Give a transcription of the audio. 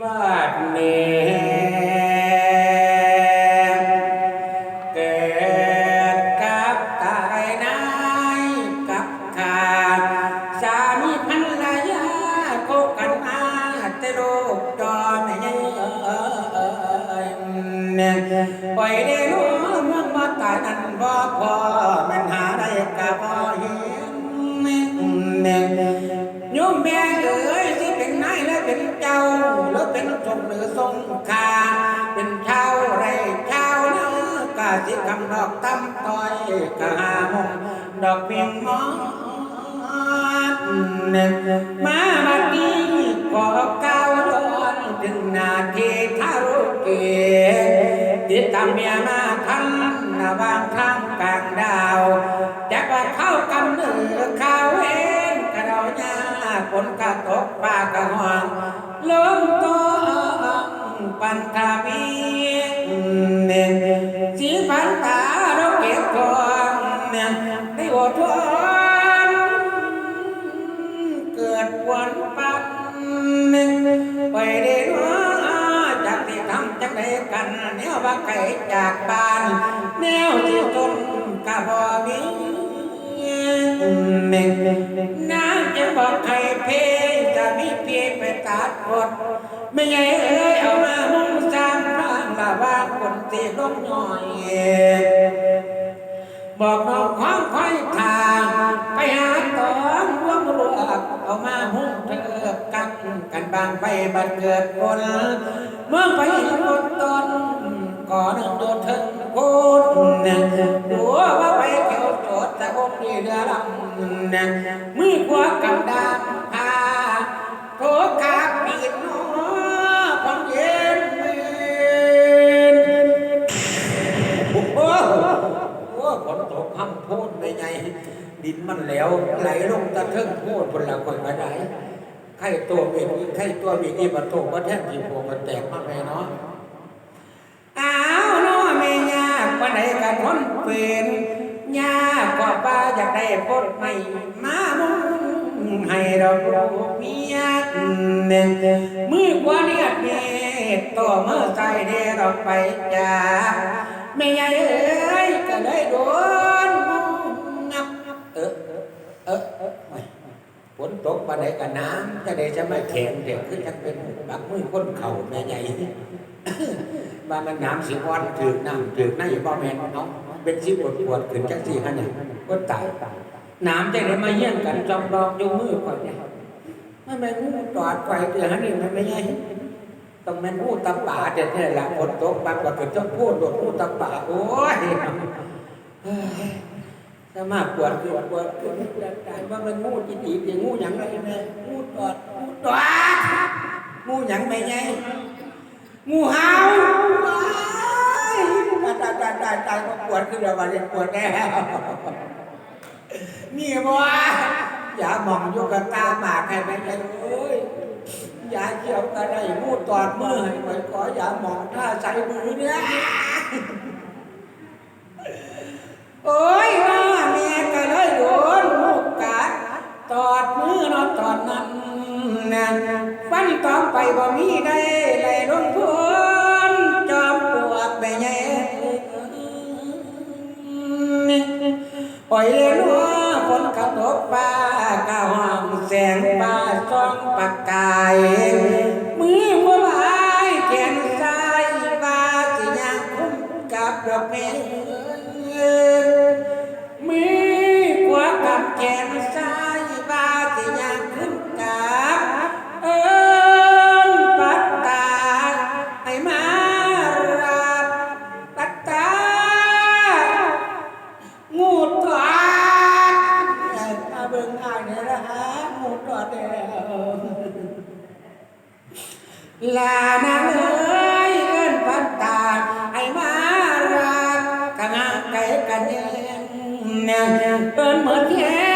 บัดนี้เกิดกับตายนายกับขาดสามีภรรยาคบกันมาแต่โลกจอไม่ใช่เอ่ยปล่อยได้รู้เมื่อมาตายนั้นบ่พอมันหาได้กับบ่เห็นโยมแม่เอ๋ยสิเป็นนาย หรือเป็นทรงหรือทรงคา เป็นชาวไรชาวน้าก็สิคำดอกตำต้อยกะหามงดอกเพียงมอนมาบัดนี้ขอก้าวดอนถึงนาทีทารุเกติดตามเมียมาทันนาบางทางกลางดาว อดทนเกิดวันปันไปได้ว่าจากที่ทำจักได้กัน แนวว่าไก่จากบ้าน แนวที่ต้นกะบอมีน้ำจะบอกใครเพยจะมีเพียไปตัดบทไม่ใช่เอ้ยเอามามุ่งสร้างทางละว่าคนที่ลงหน่อย บอกน้องความไฟทางไปหาตองร่วมรวบเอามาหุ้มเธอกันกันบางไปบัดเกิดคนเมื่อไปเห็นตอน ดินมันแล้ว ไหลลงตะเทิงโพดบนหลังคนมาได้ไข่ตัวเบียดไข่ตัวเบียดที่ประตูประแทกที่พวงมันแตกมาไปเนาะอ้าวเนาะไม่ยากปานใดกันทนเป็นยากกว่าป้าอยากได้พดไม่มามุ่งให้เราลูกเมียมือกว่าเนี่ยเมียต่อมือใจเดเราไปจากแม่ยายเอ้ยก็เลยโดน ตกปานใดกันน้ำจะได้จะไม่แข็งเด็กคือจะเป็นบักมือคนเข่าแม่ใหญ่ว่ามันน้ำสิวันถือน้ำถือหน้าอยู่บ่แม่นเนาะเป็นสิปวดปวดขึ้นจังสี่ฮะเนี่ยก็ตายน้ำจะได้มาเยี่ยงกันจองดองอยู่มือก่อนเนี่ยไม่แม่นงูตอดไฟเตือนนี่มันไม่ใช่ต้องแม่นพูดตำป่าเด็ดเนี่ยแหละฝนตกบางกว่าเกิดจะพูดโดดพูดตำป่าโอ้ย ถ้ามากปวดคือปวดคือตายว่ามันงูจีดีอย่างงูหยังไรแม่งูตอดงูตอดงูหยังไม่ไงงูเห่าว้ายตายตายตายตายก็ปวดคือเดี๋ยววันนี้ปวดแน่นี่บ่อย่ามองอยู่กับตาหมากให้ไปเลยโอ้ยยาเกี่ยวกันได้มูตอดมือให้ไปขออย่ามองท่าใส่มือเนี่ยโอ้ยว่าเมียก็เลยโดนมูกกัดตอดมือนอนตอนนั้นนะ ฟันตอมไปบ่มีได้เลยลงทุนจอมปวดไปแย่ปล่อยเลยนัวฝนกระตกฟ้ากะห้องแสงฟ้าส่องปากกาย ระหานเนี่ยนะฮะงูตอดแล้วลานางเอ้ยเงินพันตาไอ้มารักกะงาไก่กันเองเนี่ยเปิ้นเหมือนแค่